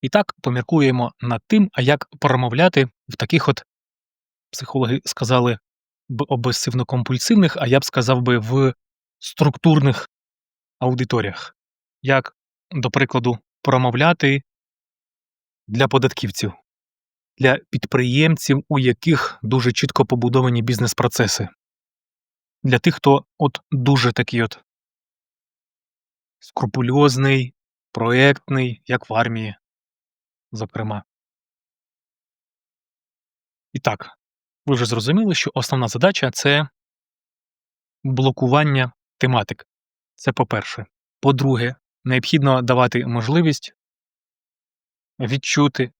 І так поміркуємо над тим, а як промовляти в таких от психологи сказали б обсесивно-компульсивних, а я б сказав би в структурних аудиторіях. Як, до прикладу, промовляти для податківців, для підприємців, у яких дуже чітко побудовані бізнес-процеси. Для тих, хто от дуже такий от скрупульозний, проектний, як в армії, зокрема. І так, ви вже зрозуміли, що основна задача це блокування тематик. Це по-перше. По-друге, необхідно давати можливість відчути.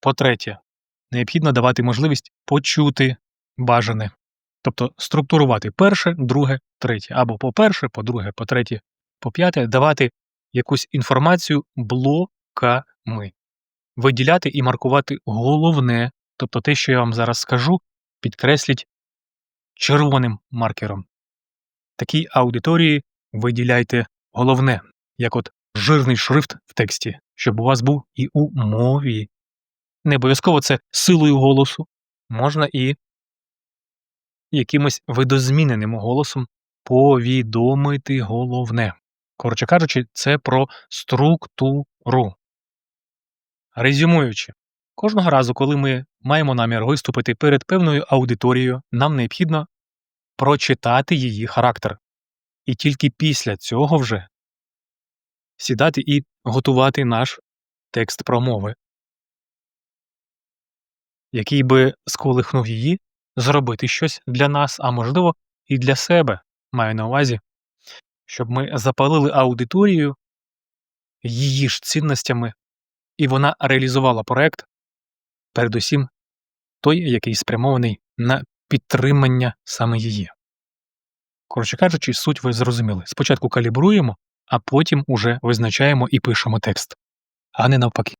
По-третє, необхідно давати можливість почути бажане. Тобто структурувати перше, друге, третє. Або по-перше, по-друге, по-третє, по-п'яте, давати якусь інформацію блоками. Виділяти і маркувати головне, тобто те, що я вам зараз скажу, підкресліть червоним маркером. Такій аудиторії виділяйте головне, як от жирний шрифт в тексті, щоб у вас був і у мові. Не обов'язково це силою голосу, можна і якимось видозміненим голосом повідомити головне. Коротше кажучи, це про структуру. Резюмуючи, кожного разу, коли ми маємо намір виступити перед певною аудиторією, нам необхідно прочитати її характер. І тільки після цього вже сідати і готувати наш текст промови, який би сколихнув її зробити щось для нас, а можливо, і для себе, маю на увазі, щоб ми запалили аудиторію її ж цінностями, і вона реалізувала проект, передусім той, який спрямований на підтримання саме її. Коротше кажучи, суть ви зрозуміли. Спочатку калібруємо, а потім уже визначаємо і пишемо текст, а не навпаки.